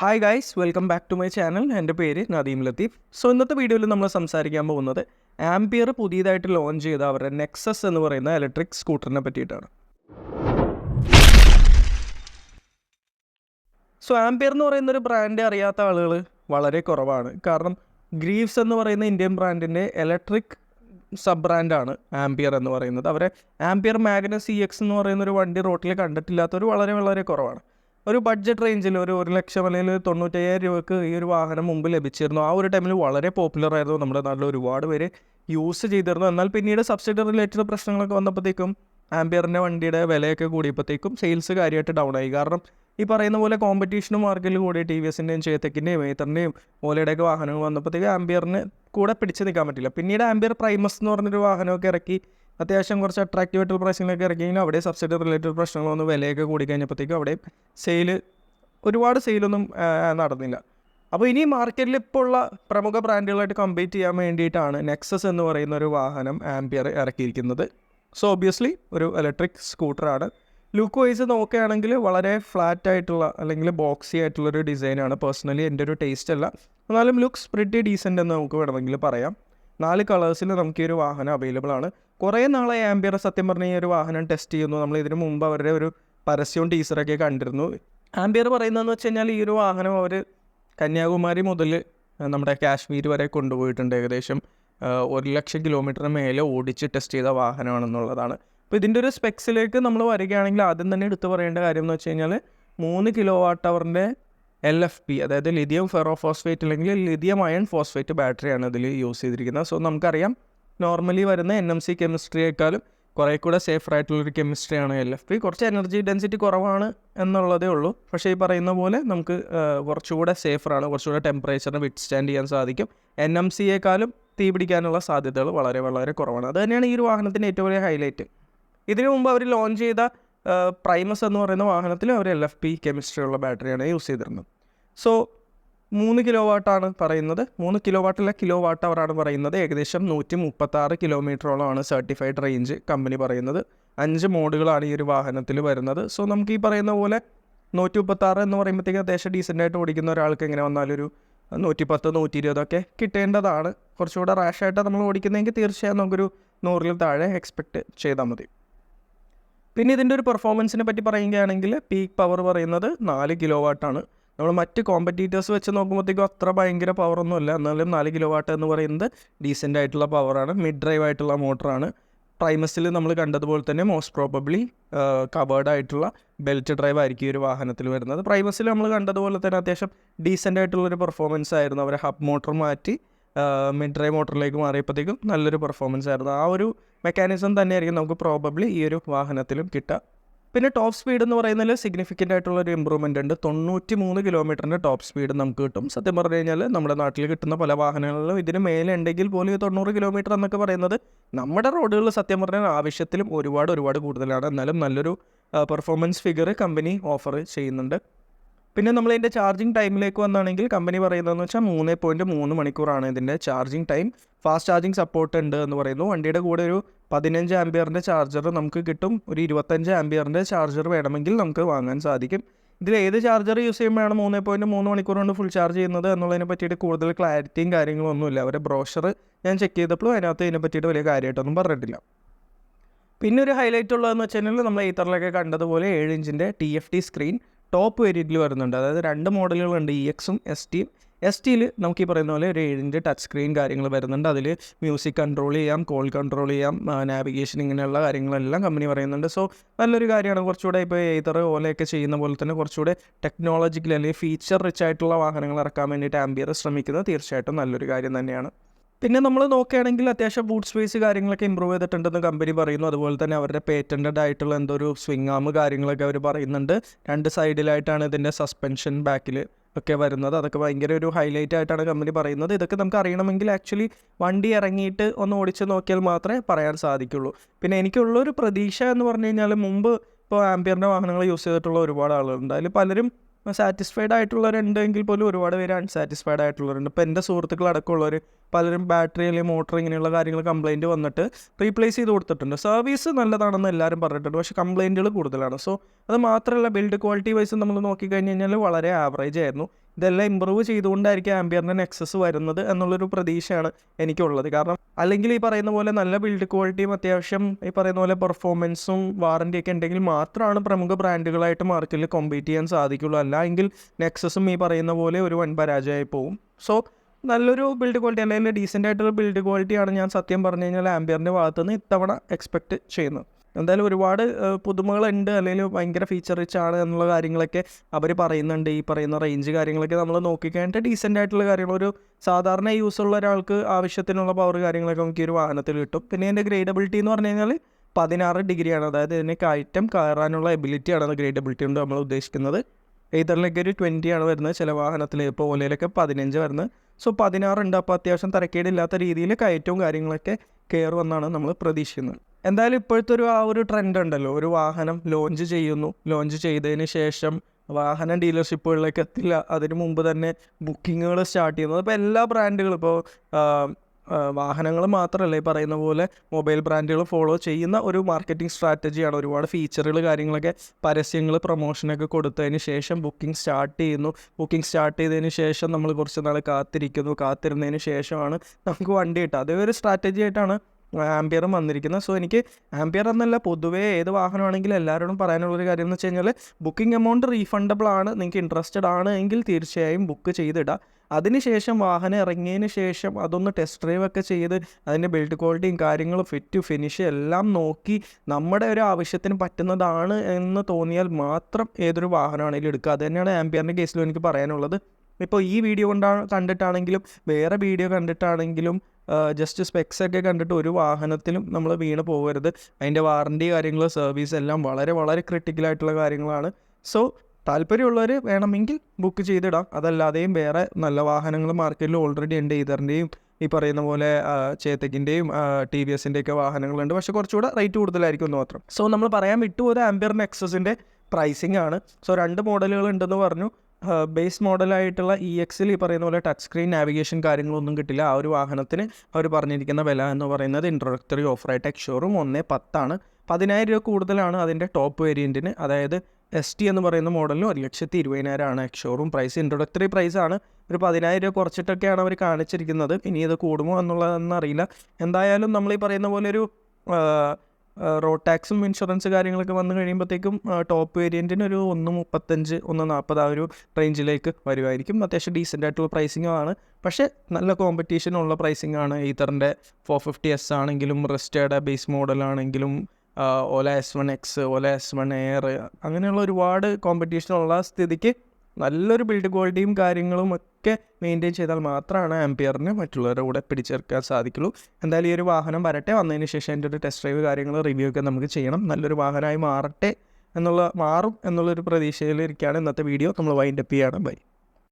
Hi guys welcome back to my channel എന്റെ പേര് Nadeem Latheef. So ഇന്നത്തെ വീഡിയോയിൽ നമ്മൾ സംസാരിക്കാൻ പോകുന്നത് ആംപിയർ പുതിയതായിട്ട് ലോഞ്ച് ചെയ്ത അവരുടെ നെക്സസ് എന്ന് പറയുന്ന ഇലക്ട്രിക് സ്കൂട്ടറിനെ പറ്റിയിട്ടാണ്. സോ ആംപിയർ എന്ന് പറയുന്ന ഒരു ബ്രാൻഡ് അറിയാത്ത ആളുകൾ വളരെ കുറവാണ്. കാരണം ഗ്രീവ്സ് എന്ന് പറയുന്ന ഇന്ത്യൻ ബ്രാൻഡിന്റെ ഇലക്ട്രിക് സബ് ബ്രാൻഡാണ് ആംപിയർ എന്ന് പറയുന്നത്. അവരെ ആംപിയർ മാഗ്നസ് സി എക്സ് എന്ന് പറയുന്ന ഒരു വണ്ടി റോട്ടിൽ കണ്ടിട്ടില്ലാത്തവർ വളരെ വളരെ കുറവാണ്. ഒരു ബഡ്ജറ്റ് റേഞ്ചിൽ ഒരു ഒരു ലക്ഷം അല്ലെങ്കിൽ തൊണ്ണൂറ്റയ്യായിരം രൂപയ്ക്ക് ഈ ഒരു വാഹനം മുമ്പ് ലഭിച്ചിരുന്നു. ആ ഒരു ടൈമിൽ വളരെ പോപ്പുലർ ആയിരുന്നു നമ്മുടെ നാട്ടിൽ ഒരുപാട് പേര് യൂസ് ചെയ്തിരുന്നു. എന്നാൽ പിന്നീട് സബ്സിഡി റിലേറ്റഡ് പ്രശ്നങ്ങളൊക്കെ വന്നപ്പോഴത്തേക്കും ആംബിയറിന്റെ വണ്ടിയുടെ വിലയൊക്കെ കൂടിയപ്പോഴത്തേക്കും സെയിൽസ് കാര്യമായിട്ട് ഡൗൺ ആയി. കാരണം ഈ പറയുന്ന പോലെ കോമ്പറ്റീഷനും മാർക്കറ്റിൽ കൂടി ടി വി എസിന്റെയും ചേത്തക്കിന്റെയും ഏത്തറിന്റെയും ഓലയുടെയൊക്കെ വാഹനങ്ങൾ വന്നപ്പോഴത്തേക്ക് ആംബിയറിന് കൂടെ പിടിച്ച് നിൽക്കാൻ പറ്റില്ല. പിന്നീട് ആംബിയർ പ്രൈമസ് എന്ന് പറഞ്ഞൊരു വാഹനമൊക്കെ ഇറക്കി അത്യാവശ്യം കുറച്ച് അട്രാക്റ്റീവ് ആയിട്ടുള്ള പ്രൈസിങ്ങിലൊക്കെ ഇറക്കി കഴിഞ്ഞാൽ അവിടെ സബ്സിഡി റിലേറ്റഡ് പ്രശ്നങ്ങളൊന്നും വിലയൊക്കെ കൂടി കഴിഞ്ഞപ്പോഴത്തേക്കും അവിടെ സെയിൽ ഒരുപാട് സെയിലൊന്നും നടന്നില്ല. അപ്പോൾ ഇനി മാർക്കറ്റിൽ ഇപ്പോൾ ഉള്ള പ്രമുഖ ബ്രാൻഡുകളായിട്ട് കമ്പീറ്റ് ചെയ്യാൻ വേണ്ടിയിട്ടാണ് നെക്സസ് എന്ന് പറയുന്ന ഒരു വാഹനം ആംപിയർ ഇറക്കിയിരിക്കുന്നത്. സോ ഒബ്വിയസ്ലി ഒരു ഇലക്ട്രിക് സ്കൂട്ടറാണ് ലുക്ക് വൈസ് നോക്കുകയാണെങ്കിൽ വളരെ ഫ്ലാറ്റ് ആയിട്ടുള്ള അല്ലെങ്കിൽ ബോക്സി ആയിട്ടുള്ളൊരു ഡിസൈനാണ് പേഴ്സണലി എന്റെ ഒരു ടേസ്റ്റ് അല്ല. എന്നാലും ലുക്സ് പ്രിറ്റി ഡീസന്റ് എന്ന് നമുക്ക് വേണമെങ്കിൽ പറയാം. നാല് കളേഴ്സിൽ നമുക്ക് ഈ ഒരു വാഹനം അവൈലബിൾ ആണ്. കുറേ നാളെ ആംബിയർ സത്യം പറഞ്ഞ ഈ ഒരു വാഹനം ടെസ്റ്റ് ചെയ്യുന്നു. നമ്മൾ ഇതിനു മുമ്പ് അവരുടെ ഒരു പരസ്യവും ടീസറൊക്കെ കണ്ടിരുന്നു. ആംബിയർ പറയുന്നതെന്ന് വെച്ച് കഴിഞ്ഞാൽ ഈ ഒരു വാഹനം അവർ കന്യാകുമാരി മുതൽ നമ്മുടെ കാശ്മീർ വരെ കൊണ്ടുപോയിട്ടുണ്ട്. ഏകദേശം ഒരു ലക്ഷം കിലോമീറ്ററിന് മേലെ ഓടിച്ച് ടെസ്റ്റ് ചെയ്ത വാഹനമാണെന്നുള്ളതാണ്. അപ്പോൾ ഇതിന്റെ ഒരു സ്പെക്സിലേക്ക് നമ്മൾ വരികയാണെങ്കിൽ ആദ്യം തന്നെ എടുത്തു പറയേണ്ട കാര്യം എന്ന് വെച്ച് കഴിഞ്ഞാൽ മൂന്ന് കിലോ വാട്ട് അവറിന്റെ എൽ എഫ് പി അതായത് ലിഥിയം ഫെറോ ഫോസ്ഫേറ്റ് അല്ലെങ്കിൽ ലിഥിയം അയൺ ഫോസ്ഫേറ്റ് ബാറ്ററിയാണ് ഇതിൽ യൂസ് ചെയ്തിരിക്കുന്നത്. സോ നമുക്കറിയാം നോർമലി വരുന്ന എൻ എം സി കെമിസ്ട്രിയേക്കാളും കുറേ കൂടെ സേഫർ ആയിട്ടുള്ളൊരു കെമിസ്ട്രിയാണ് എൽ എഫ് പി കുറച്ച് എനർജി ഡെൻസിറ്റി കുറവാണ് എന്നുള്ളതേ ഉള്ളൂ. പക്ഷേ ഈ പറയുന്ന പോലെ നമുക്ക് കുറച്ചുകൂടെ സേഫറാണ് കുറച്ചുകൂടെ ടെമ്പറേച്ചറിനെ വിറ്റ് സ്റ്റാൻഡ് ചെയ്യാൻ സാധിക്കും. എൻ എം സിയേക്കാളും തീ പിടിക്കാനുള്ള സാധ്യതകൾ വളരെ വളരെ കുറവാണ്. അത് തന്നെയാണ് ഈ ഒരു വാഹനത്തിന്റെ ഏറ്റവും വലിയ ഹൈലൈറ്റ് ഇതിനു മുമ്പ് അവർ ലോഞ്ച് ചെയ്ത പ്രൈമസ് എന്ന് പറയുന്ന വാഹനത്തിൽ അവർ എൽ എഫ് പി കെമിസ്ട്രി ഉള്ള ബാറ്ററിയാണ് യൂസ് ചെയ്തിരുന്നത്. സോ മൂന്ന് കിലോ വാട്ടാണ് പറയുന്നത്. മൂന്ന് കിലോ വാട്ടിലെ കിലോ വാട്ട് അവറാണ് പറയുന്നത്. ഏകദേശം നൂറ്റി മുപ്പത്താറ് കിലോമീറ്ററോളമാണ് സർട്ടിഫൈഡ് റേഞ്ച് കമ്പനി പറയുന്നത്. അഞ്ച് മോഡുകളാണ് ഈ ഒരു വാഹനത്തിൽ വരുന്നത്. സോ നമുക്ക് ഈ പറയുന്ന പോലെ നൂറ്റി മുപ്പത്താറ് എന്ന് പറയുമ്പോഴത്തേക്ക് അത്യാവശ്യം ഡീസന്റായിട്ട് ഓടിക്കുന്ന ഒരാൾക്ക് എങ്ങനെ വന്നാലൊരു നൂറ്റി പത്ത് നൂറ്റി ഇരുപതൊക്കെ കിട്ടേണ്ടതാണ്. കുറച്ചുകൂടെ റാഷായിട്ട് നമ്മൾ ഓടിക്കുന്നതെങ്കിൽ തീർച്ചയായും നമുക്കൊരു നൂറിൽ താഴെ എക്സ്പെക്റ്റ് ചെയ്താൽ മതി. പിന്നെ ഇതിന്റെ ഒരു പെർഫോമൻസിനെ പറ്റി പറയുകയാണെങ്കിൽ പീക്ക് പവർ പറയുന്നത് നാല് കിലോ വാട്ടാണ് നമ്മൾ മറ്റ് കോമ്പറ്റീറ്റേഴ്സ് വെച്ച് നോക്കുമ്പോഴത്തേക്കും അത്ര ഭയങ്കര പവറൊന്നുമില്ല എന്നാലും നാല് കിലോ വാട്ട് എന്ന് പറയുന്നത് ഡീസന്റ് ആയിട്ടുള്ള പവറാണ് മിഡ് ഡ്രൈവ് ആയിട്ടുള്ള മോട്ടറാണ് പ്രൈമസിൽ നമ്മൾ കണ്ടതുപോലെ തന്നെ മോസ്റ്റ് പ്രോബബ്ലി കവേർഡ് ആയിട്ടുള്ള ബെൽറ്റ് ഡ്രൈവ് ആയിരിക്കും ഈ ഒരു വാഹനത്തിൽ വരുന്നത്. പ്രൈമസിൽ നമ്മൾ കണ്ടതുപോലെ തന്നെ അത്യാവശ്യം ഡീസന്റ് ആയിട്ടുള്ളൊരു പെർഫോമൻസ് ആയിരുന്നു. അവരെ ഹബ് മോട്ടർ മാറ്റി മിഡ് ഡ്രൈവ് മോട്ടറിലേക്ക് മാറിയപ്പോഴത്തേക്കും നല്ലൊരു പെർഫോമൻസ് ആയിരുന്നു. ആ ഒരു മെക്കാനിസം തന്നെയായിരിക്കും നമുക്ക് പ്രോബബ്ലി ഈ ഒരു വാഹനത്തിലും കിട്ടുക. പിന്നെ ടോപ്പ് സ്പീഡ് എന്ന് പറയുന്നതിൽ സിഗ്നിഫിക്കന്റ് ആയിട്ടുള്ള ഒരു ഇമ്പ്രൂവ്മെന്റ് ഉണ്ട്. തൊണ്ണൂറ്റി മൂന്ന് കിലോമീറ്ററിന്റെ ടോപ്പ് സ്പീഡ് നമുക്ക് കിട്ടും. സത്യം പറഞ്ഞു കഴിഞ്ഞാൽ നമ്മുടെ നാട്ടിൽ കിട്ടുന്ന പല വാഹനങ്ങളിലും ഇതിന് മേലെ ഉണ്ടെങ്കിൽ പോലും ഈ തൊണ്ണൂറ് കിലോമീറ്റർ എന്നൊക്കെ പറയുന്നത് നമ്മുടെ റോഡുകളിൽ സത്യം പറഞ്ഞാൽ ആവശ്യത്തിലും ഒരുപാട് ഒരുപാട് കൂടുതലാണ്. എന്നാലും നല്ലൊരു പെർഫോമൻസ് ഫിഗർ കമ്പനി ഓഫർ ചെയ്യുന്നുണ്ട്. പിന്നെ നമ്മൾ ഇതിന്റെ ചാർജിങ് ടൈമിലേക്ക് വന്നാണെങ്കിൽ കമ്പനി പറയുന്നതെന്ന് വെച്ചാൽ മൂന്ന് പോയിന്റ് മൂന്ന് മണിക്കൂറാണ് ഇതിന്റെ charging time fast charging support ഉണ്ട് എന്ന് പറയുന്നു. വണ്ടിയുടെ കൂടെ ഒരു പതിനഞ്ച് ആംബിയറിന്റെ ചാർജർ നമുക്ക് കിട്ടും. ഒരു ഇരുപത്തഞ്ച് ആംബിയറിന്റെ ചാർജർ വേണമെങ്കിൽ നമുക്ക് വാങ്ങാൻ സാധിക്കും. ഇതിൽ ഏത് ചാർജർ യൂസ് ചെയ്യുമ്പോഴാണ് മൂന്ന് പോയിന്റ് മൂന്ന് മണിക്കൂർ കൊണ്ട് ഫുൾ ചാർജ് ചെയ്യുന്നത് എന്നുള്ളതിനെ പറ്റിയിട്ട് കൂടുതൽ ക്ലാരിറ്റിയും കാര്യങ്ങളും ഒന്നുമില്ല. അവരുടെ ബ്രോഷർ ഞാൻ ചെക്ക് ചെയ്തപ്പോഴും അതിനകത്ത് ഇതിനെ പറ്റിയിട്ട് വലിയ കാര്യമായിട്ടൊന്നും പറഞ്ഞിട്ടില്ല. പിന്നെ ഒരു ഹൈലൈറ്റ് ഉള്ളതെന്ന് വെച്ച് കഴിഞ്ഞാൽ നമ്മൾ ഈത്തറിലൊക്കെ കണ്ടതുപോലെ ഏഴ് ഇഞ്ചിന്റെ T F T screen top വേരിയന്റിൽ വരുന്നുണ്ട്. അതായത് രണ്ട് മോഡലുകളുണ്ട് ഇ എക്സും എസ് ടിയും എസ് ടിയിൽ നമുക്ക് ഈ പറയുന്ന പോലെ ഒരു ഏഴിന്റെ ടച്ച് സ്ക്രീൻ കാര്യങ്ങൾ വരുന്നുണ്ട്. അതിൽ മ്യൂസിക് കൺട്രോൾ ചെയ്യാം കോൾ കൺട്രോൾ ചെയ്യാം നാവിഗേഷൻ ഇങ്ങനെയുള്ള കാര്യങ്ങളെല്ലാം കമ്പനി പറയുന്നുണ്ട്. സോ നല്ലൊരു കാര്യമാണ്. കുറച്ചുകൂടെ ഇപ്പോൾ ഏതർ ഓലയൊക്കെ ചെയ്യുന്ന പോലെ തന്നെ കുറച്ചുകൂടെ ടെക്നോളജിക്കൽ അല്ലെങ്കിൽ ഫീച്ചർ റിച്ച് ആയിട്ടുള്ള വാഹനങ്ങൾ ഇറക്കാൻ വേണ്ടിയിട്ട് ആംബിയർ ശ്രമിക്കുന്നത് തീർച്ചയായിട്ടും നല്ലൊരു കാര്യം തന്നെയാണ്. പിന്നെ നമ്മൾ നോക്കുകയാണെങ്കിൽ അത്യാവശ്യം ബൂട്ട് സ്പേസ് കാര്യങ്ങളൊക്കെ ഇമ്പ്രൂവ് ചെയ്തിട്ടുണ്ടെന്ന് കമ്പനി പറയുന്നു. അതുപോലെ തന്നെ അവരുടെ പേറ്റന്റഡ് ആയിട്ടുള്ള എന്തോ ഒരു സ്വിങ് ആം കാര്യങ്ങളൊക്കെ അവർ പറയുന്നുണ്ട്. രണ്ട് സൈഡിലായിട്ടാണ് ഇതിന്റെ സസ്പെൻഷൻ ബാക്കിൽ ഒക്കെ വരുന്നത്. അതൊക്കെ ഭയങ്കര ഒരു ഹൈലൈറ്റ് ആയിട്ടാണ് കമ്പനി പറയുന്നത്. ഇതൊക്കെ നമുക്ക് അറിയണമെങ്കിൽ ആക്ച്വലി വണ്ടി ഇറങ്ങിയിട്ട് ഒന്ന് ഓടിച്ച് നോക്കിയാൽ മാത്രമേ പറയാൻ സാധിക്കുള്ളൂ. പിന്നെ എനിക്കുള്ളൊരു പ്രതീക്ഷ എന്ന് പറഞ്ഞു കഴിഞ്ഞാൽ മുമ്പ് ഇപ്പോൾ ആംപിയറിന്റെ വാഹനങ്ങൾ യൂസ് ചെയ്തിട്ടുള്ള ഒരുപാട് ആളുകളുണ്ട്. അതിൽ പലരും സാറ്റിസ്ഫൈഡ് ആയിട്ടുള്ളവരുണ്ടെങ്കിൽ പോലും ഒരുപാട് പേര് അൺസാറ്റിസ്ഫൈഡ് ആയിട്ടുള്ളവരുണ്ട്. ഇപ്പോൾ എന്റെ സുഹൃത്തുക്കൾ അടക്കമുള്ളവർ പലരും ബാറ്ററി അല്ലെങ്കിൽ മോട്ടർ ഇങ്ങനെയുള്ള കാര്യങ്ങൾ കംപ്ലയിന്റ് വന്നിട്ട് റീപ്ലേസ് ചെയ്ത് കൊടുത്തിട്ടുണ്ട്. സർവീസ് നല്ലതാണെന്ന് എല്ലാവരും പറഞ്ഞിട്ടുണ്ട്. പക്ഷേ കംപ്ലയിന്റുകൾ കൂടുതലാണ്. സോ അത് മാത്രമല്ല ബിൽഡ് ക്വാളിറ്റി വൈസ് നമ്മൾ നോക്കിക്കഴിഞ്ഞ് കഴിഞ്ഞാൽ വളരെ ആവറേജ് ആയിരുന്നു. ഇതെല്ലാം ഇമ്പ്രൂവ് ചെയ്തുകൊണ്ടായിരിക്കും ആംബിയറിന്റെ നെക്സസ് വരുന്നത് എന്നുള്ളൊരു പ്രതീക്ഷയാണ് എനിക്കുള്ളത്. കാരണം അല്ലെങ്കിൽ ഈ പറയുന്ന പോലെ നല്ല ബിൽഡ് ക്വാളിറ്റിയും അത്യാവശ്യം ഈ പറയുന്ന പോലെ പെർഫോമൻസും വാറന്റിയൊക്കെ ഉണ്ടെങ്കിൽ മാത്രമാണ് പ്രമുഖ ബ്രാൻഡുകളായിട്ട് മാർക്കറ്റിൽ കോമ്പീറ്റ് ചെയ്യാൻ സാധിക്കുള്ളൂ. അല്ല എങ്കിൽ നെക്സസും ഈ പറയുന്ന പോലെ ഒരു വൻ പരാജയമായി പോകും സോ നല്ലൊരു ബിൽഡ് ക്വാളിറ്റി അല്ലെങ്കിൽ ഡീസന്റ് ആയിട്ടുള്ള ബിൽഡ് ക്വാളിറ്റിയാണ് ഞാൻ സത്യം പറഞ്ഞു കഴിഞ്ഞാൽ ആംബിയറിന്റെ ഭാഗത്തുനിന്ന് ഇത്തവണ എക്സ്പെക്റ്റ് ചെയ്യുന്നത്. എന്തായാലും ഒരുപാട് പുതുമകളുണ്ട്. അല്ലെങ്കിൽ ഭയങ്കര ഫീച്ചർ റിച്ച് ആണ് എന്നുള്ള കാര്യങ്ങളൊക്കെ അവർ പറയുന്നുണ്ട്. ഈ പറയുന്ന റേഞ്ച് കാര്യങ്ങളൊക്കെ നമ്മൾ നോക്കിക്കഴിഞ്ഞിട്ട് ഡീസന്റ് ആയിട്ടുള്ള കാര്യങ്ങൾ. ഒരു സാധാരണ യൂസ് ഉള്ള ഒരാൾക്ക് ആവശ്യത്തിനുള്ള പവർ കാര്യങ്ങളൊക്കെ നമുക്ക് ഈ ഒരു വാഹനത്തിൽ കിട്ടും. പിന്നെ എന്റെ ഗ്രേഡബിലിറ്റി എന്ന് പറഞ്ഞു കഴിഞ്ഞാൽ പതിനാറ് ഡിഗ്രിയാണ് അതായത് ഇതിനെ കയറ്റം കയറാനുള്ള എബിലിറ്റിയാണ് ഗ്രേഡബിലിറ്റി കൊണ്ട് നമ്മൾ ഉദ്ദേശിക്കുന്നത്. ഏതറിലൊക്കെ ഒരു ട്വന്റി ആണ് വരുന്നത് ചില വാഹനത്തിൽ ഇപ്പോൾ ഓലയിലൊക്കെ പതിനഞ്ച് വരുന്നത്. സോ പതിനാറുണ്ട് അപ്പോൾ അത്യാവശ്യം തരക്കേടില്ലാത്ത രീതിയിൽ കയറ്റവും കാര്യങ്ങളൊക്കെ കയറുമെന്നാണ് നമ്മൾ പ്രതീക്ഷിക്കുന്നത്. എന്തായാലും ഇപ്പോഴത്തെ ഒരു ആ ഒരു ട്രെൻഡ് ഉണ്ടല്ലോ. ഒരു വാഹനം ലോഞ്ച് ചെയ്യുന്നു. ലോഞ്ച് ചെയ്തതിന് ശേഷം വാഹനം ഡീലർഷിപ്പുകളിലേക്ക് എത്തില്ല. അതിന് മുമ്പ് തന്നെ ബുക്കിങ്ങുകൾ സ്റ്റാർട്ട് ചെയ്യുന്നത് അപ്പോൾ എല്ലാ ബ്രാൻഡുകളും ഇപ്പോൾ വാഹനങ്ങൾ മാത്രമല്ല ഈ പറയുന്ന പോലെ മൊബൈൽ ബ്രാൻഡുകൾ ഫോളോ ചെയ്യുന്ന ഒരു മാർക്കറ്റിംഗ് സ്ട്രാറ്റജിയാണ് ഒരുപാട് ഫീച്ചറുകൾ കാര്യങ്ങളൊക്കെ പരസ്യങ്ങൾ പ്രൊമോഷനൊക്കെ കൊടുത്തതിന് ശേഷം ബുക്കിംഗ് സ്റ്റാർട്ട് ചെയ്യുന്നു. ബുക്കിംഗ് സ്റ്റാർട്ട് ചെയ്തതിന് ശേഷം നമ്മൾ കുറച്ച് നാൾ കാത്തിരിക്കുന്നു. കാത്തിരുന്നതിന് ശേഷമാണ് നമുക്ക് വണ്ടി കിട്ടുക. അതേ ഒരു സ്ട്രാറ്റജി ആയിട്ടാണ് ആംബിയറും വന്നിരിക്കുന്നത് സോ എനിക്ക് ആംപിയർ എന്നല്ല പൊതുവേ ഏത് വാഹനമാണെങ്കിലും എല്ലാവരോടും പറയാനുള്ളൊരു കാര്യം എന്ന് വെച്ച് കഴിഞ്ഞാൽ ബുക്കിംഗ് എമൗണ്ട് റീഫണ്ടബിൾ ആണ് നിങ്ങൾക്ക് ഇൻട്രസ്റ്റഡ് ആണ് എങ്കിൽ തീർച്ചയായും ബുക്ക് ചെയ്തിടുക അതിനുശേഷം വാഹനം ഇറങ്ങിയതിന് ശേഷം അതൊന്ന് ടെസ്റ്റ് ഡ്രൈവ് ഒക്കെ ചെയ്ത് അതിന്റെ ബിൽഡ് ക്വാളിറ്റിയും കാര്യങ്ങളും ഫിറ്റ് ഫിനിഷ് എല്ലാം നോക്കി നമ്മുടെ ഒരു ആവശ്യത്തിന് പറ്റുന്നതാണ് എന്ന് തോന്നിയാൽ മാത്രം ഏതൊരു വാഹനമാണെങ്കിലും എടുക്കുക. അത് തന്നെയാണ് ആംബിയറിന്റെ കേസിലും എനിക്ക് പറയാനുള്ളത്. ഇപ്പോൾ ഈ വീഡിയോ കൊണ്ടാണ് കണ്ടിട്ടാണെങ്കിലും വേറെ വീഡിയോ കണ്ടിട്ടാണെങ്കിലും ജസ്റ്റ് സ്പെക്സ് ഒക്കെ കണ്ടിട്ട് ഒരു വാഹനത്തിലും നമ്മൾ വീണ് പോകരുത്. അതിന്റെ വാറണ്ടി കാര്യങ്ങൾ സർവീസ് എല്ലാം വളരെ വളരെ ക്രിട്ടിക്കലായിട്ടുള്ള കാര്യങ്ങളാണ്. സോ താല്പര്യമുള്ളവർ വേണമെങ്കിൽ ബുക്ക് ചെയ്തിടാം. അതല്ലാതെയും വേറെ നല്ല വാഹനങ്ങൾ മാർക്കറ്റിൽ ഓൾറെഡി ഉണ്ട്. ഇതറിന്റെയും ഈ പറയുന്ന പോലെ ചേത്തക്കിന്റെയും ടി വി എസിന്റെയൊക്കെ വാഹനങ്ങളുണ്ട്. പക്ഷേ കുറച്ചുകൂടെ റേറ്റ് കൂടുതലായിരിക്കും എന്ന് മാത്രം. സോ നമ്മൾ പറയാൻ വിട്ടുപോയത് ആംബിയർ നെക്സസിന്റെ പ്രൈസിംഗ് ആണ്. സോ രണ്ട് മോഡലുകൾ ഉണ്ടെന്ന് പറഞ്ഞു. ബേസ് മോഡലായിട്ടുള്ള ഇ എക്സിൽ ഈ പറയുന്ന പോലെ ടച്ച് സ്ക്രീൻ നാവിഗേഷൻ കാര്യങ്ങളൊന്നും കിട്ടില്ല. ആ ഒരു വാഹനത്തിന് അവർ പറഞ്ഞിരിക്കുന്ന വില എന്ന് പറയുന്നത് ഇൻട്രൊഡക്ടറി ഓഫറായിട്ട് എക്ഷോറും ഒന്നേ പത്താണ്. പതിനായിരം രൂപ കൂടുതലാണ് അതിന്റെ ടോപ്പ് വേരിയന്റിന് അതായത് എസ് ടി എന്ന് പറയുന്ന മോഡലിന് ഒരു ലക്ഷത്തി ഇരുപതിനായിരമാണ് എക്ഷോറും പ്രൈസ് ഇൻട്രൊഡക്ടറി പ്രൈസാണ് ഒരു പതിനായിരം രൂപ കുറച്ചിട്ടൊക്കെയാണ് അവർ കാണിച്ചിരിക്കുന്നത്. ഇനി ഇത് കൂടുമോ എന്നുള്ളതെന്ന് അറിയില്ല. എന്തായാലും നമ്മൾ ഈ പറയുന്ന പോലെ ഒരു റോഡ് ടാക്സും ഇൻഷുറൻസ് കാര്യങ്ങളൊക്കെ വന്നു കഴിയുമ്പോഴത്തേക്കും ടോപ്പ് വേരിയന്റിന് ഒരു ഒന്ന് മുപ്പത്തഞ്ച് ഒന്ന് നാൽപ്പത് ആ ഒരു റേഞ്ചിലേക്ക് വരുമായിരിക്കും അത്യാവശ്യം ഡീസന്റ് ആയിട്ടുള്ള പ്രൈസിംഗ് ആണ്. പക്ഷേ നല്ല കോമ്പറ്റീഷൻ ഉള്ള പ്രൈസിംഗ് ആണ് ഈത്തറിന്റെ ഫോർ ഫിഫ്റ്റി എസ് ആണെങ്കിലും റെസ്റ്റേഡ് base മോഡലാണെങ്കിലും Ola S one X Ola S one air അങ്ങനെയുള്ള ഒരുപാട് കോമ്പറ്റീഷൻ ഉള്ള സ്ഥിതിക്ക് നല്ലൊരു ബിൽഡ് ക്വാളിറ്റിയും കാര്യങ്ങളും ഒക്കെ മെയിന്റെയിൻ ചെയ്താൽ മാത്രമാണ് ആംപിയറിന് മറ്റുള്ളവരുടെ കൂടെ പിടിച്ചെടുക്കാൻ സാധിക്കുള്ളൂ. എന്തായാലും ഈ ഒരു വാഹനം വരട്ടെ. വന്നതിന് ശേഷം എന്റെ ഒരു ടെസ്റ്റ് ഡ്രൈവ് കാര്യങ്ങൾ റിവ്യൂ ഒക്കെ നമുക്ക് ചെയ്യണം. നല്ലൊരു വാഹനമായി മാറട്ടെ എന്നുള്ള മാറും എന്നുള്ളൊരു പ്രതീക്ഷയിലിരിക്കുകയാണ് ഇന്നത്തെ വീഡിയോ നമ്മൾ വൈൻഡപ്പ് ചെയ്യാണ്. ബൈ